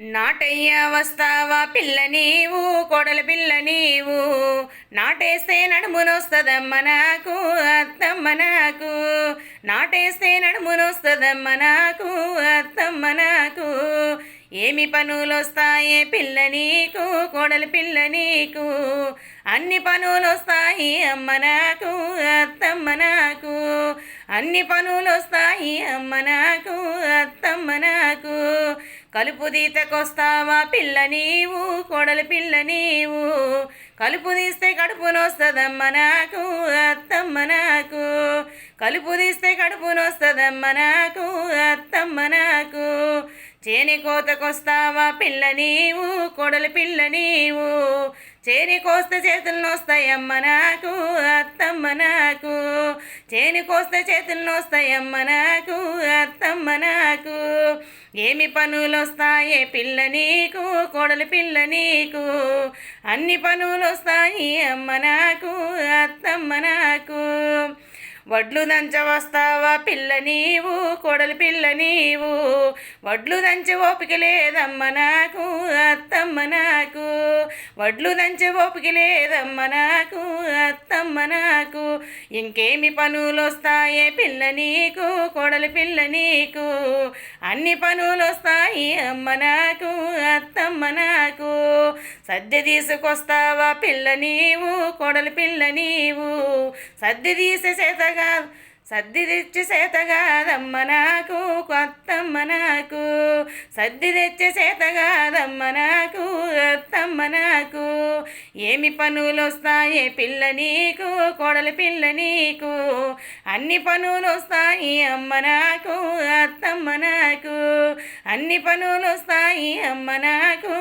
నాటయ్య వస్తావా పిల్ల నీవు కోడల పిల్ల నీవు? నాటేస్తే నడుమునొస్తుందమ్మ నాకు అత్తమ్మ నాకు. నాటేస్తే నడుమునొస్తుందమ్మ నాకు అత్తమ్మ నాకు. ఏమి పనులు వస్తాయి పిల్ల నీకు కోడలి పిల్ల నీకు? అన్ని పనులు వస్తాయి అమ్మ నాకు అత్తమ్మ నాకు. అన్ని పనులు వస్తాయి అమ్మ నాకు అత్తమ్మ నాకు. కలుపు తీతకొస్తావా పిల్ల నీవు కోడలి పిల్ల నీవు? కలుపు తీస్తే కడుపు నొస్తుందమ్మ నాకు అత్తమ్మ నాకు. కలుపు తీస్తే కడుపు నొస్తుందమ్మ నాకు అత్తమ్మ నాకు. చేని కోతకొస్తావా పిల్ల నీవు కొడలి పిల్ల నీవు? చేని కోస్తే చేతులు నొస్తాయమ్మ నాకు అత్తమ్మ నాకు. చేని కోస్తే చేతులు నొస్తాయమ్మ నాకు అత్తమ్మ నాకు. ఏమి పనులు పిల్ల నీకు కోడలి పిల్ల నీకు? అన్ని పనులు వస్తాయి అమ్మ నాకు అత్తమ్మ నాకు. వడ్లు దంచ వస్తావా పిల్ల నీవు కోడలి పిల్ల నీవు? వడ్లు దంచి ఓపిక లేదమ్మ నాకు అత్తమ్మ నాకు. వడ్లు దంచి ఓపిక లేదమ్మ నాకు అత్తమ్మ నాకు. ఇంకేమి పనులు వస్తాయే పిల్ల నీకు కోడలి పిల్ల నీకు? అన్ని పనులు వస్తాయి అమ్మ నాకు అత్తమ్మ నాకు. సద్దె తీసుకొస్తావా పిల్ల నీవు కొడలి పిల్ల నీవు. సద్దె తీసే చేతగా సద్ది తెచ్చి చేత కాదమ్మ నాకు కొత్తమ్మ నాకు. సద్ది తెచ్చి చేత కాదమ్మ నాకు కొత్తమ్మ నాకు. ఏమి పనులు వస్తాయి పిల్ల నీకు కొడలి పిల్ల నీకు. అన్ని పనులు వస్తాయి అమ్మ నాకు అత్తమ్మ నాకు. అన్ని పనులు వస్తాయి అమ్మ నాకు.